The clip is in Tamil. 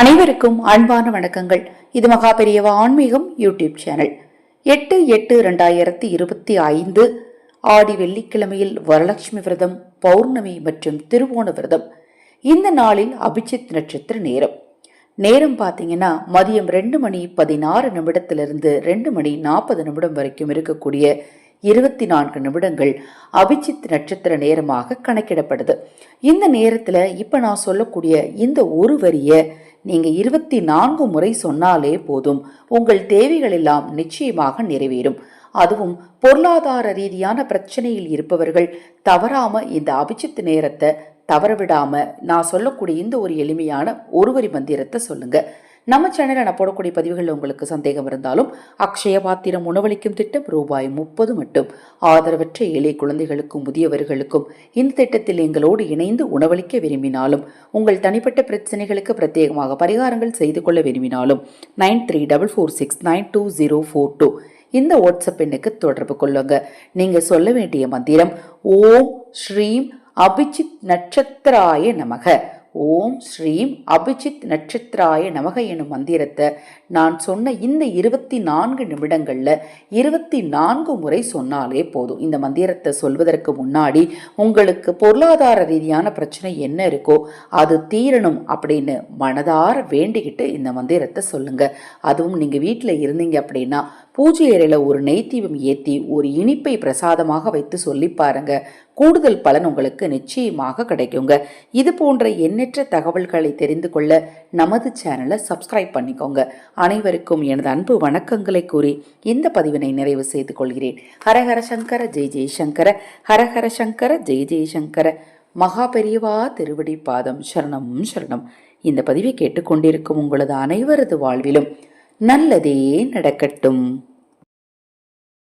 அனைவருக்கும் அன்பான வணக்கங்கள். இது மகா பெரியவா ஆன்மீகம் யூடியூப் சேனல். எட்டு எட்டு ரெண்டாயிரத்தி இருபத்தி ஐந்து ஆடி வெள்ளிக்கிழமையில் வரலட்சுமி விரதம் பௌர்ணமி மற்றும் திருவோண விரதம். இந்த நாளில் அபிஜித் நட்சத்திர நேரம். நேரம் பார்த்தீங்கன்னா மதியம் ரெண்டு மணி பதினாறு நிமிடத்திலிருந்து ரெண்டு மணி நாற்பது நிமிடம் வரைக்கும் இருக்கக்கூடிய இருபத்தி நான்கு நிமிடங்கள் அபிஜித் நட்சத்திர நேரமாக கணக்கிடப்படுது. இந்த நேரத்தில் இப்போ நான் சொல்லக்கூடிய இந்த ஒரு வரியை நீங்கள் இருபத்தி நான்கு முறை சொன்னாலே போதும். உங்கள் தேவைகள் எல்லாம் நிச்சயமாக நிறைவேறும். அதுவும் பொருளாதார ரீதியான பிரச்சனையில் இருப்பவர்கள் தவறாம இந்த அபிஜித் நேரத்தை தவறவிடாம நான் சொல்லக்கூடிய இந்த ஒரு எளிமையான ஒருவரி மந்திரத்தை சொல்லுங்க. நம்ம சேனலில் நான் போடக்கூடிய பதிவுகளில் உங்களுக்கு சந்தேகம் இருந்தாலும் அக்ஷய பாத்திரம் உணவளிக்கும் திட்டம் ரூபாய் முப்பது மட்டும். ஆதரவற்ற ஏழை குழந்தைகளுக்கும் முதியவர்களுக்கும் இந்த திட்டத்தில் எங்களோடு இணைந்து உணவளிக்க விரும்பினாலும் உங்கள் தனிப்பட்ட பிரச்சனைகளுக்கு பிரத்யேகமாக பரிகாரங்கள் செய்து கொள்ள விரும்பினாலும் nine three double four six nine two zero four two இந்த வாட்ஸ்அப் எண்ணுக்கு தொடர்பு கொள்ளுங்க. நீங்கள் சொல்ல வேண்டிய மந்திரம் ஓம் ஸ்ரீம் அபிஜித் நட்சத்திராய நமக. ஓம் ஸ்ரீம் அபிஜித் நட்சத்திராய நமக எனும் மந்திரத்தை நான் சொன்ன இந்த இருபத்தி நான்கு நிமிடங்களில் இருபத்தி நான்கு முறை சொன்னாலே போதும். இந்த மந்திரத்தை சொல்வதற்கு முன்னாடி உங்களுக்கு பொருளாதார ரீதியான பிரச்சனை என்ன இருக்கோ அது தீரணும் அப்படின்னு மனதார வேண்டிக்கிட்டு இந்த மந்திரத்தை சொல்லுங்க. அதுவும் நீங்கள் வீட்டில் இருந்தீங்க அப்படின்னா பூஜை அறையில் ஒரு நெய்த்தீபம் ஏற்றி ஒரு இனிப்பை பிரசாதமாக வைத்து சொல்லி பாருங்கள் கூடுதல் பலன் உங்களுக்கு நிச்சயமாக கிடைக்குங்க. இது போன்ற எண்ணற்ற தகவல்களை தெரிந்து கொள்ள நமது சேனலை சப்ஸ்கிரைப் பண்ணிக்கோங்க. அனைவருக்கும் எனது அன்பு வணக்கங்களை கூறி இந்த பதிவினை நிறைவு செய்து கொள்கிறேன். ஹரஹர சங்கர ஜெய் ஜெய்சங்கர ஹரஹர சங்கர ஜெய் ஜெய்சங்கர மகா பெரியவா திருவடி பாதம் சரணம் சரணம். இந்த பதிவை கேட்டுக்கொண்டிருக்கும் உங்களது அனைவரது வாழ்விலும் நல்லதே நடக்கட்டும்.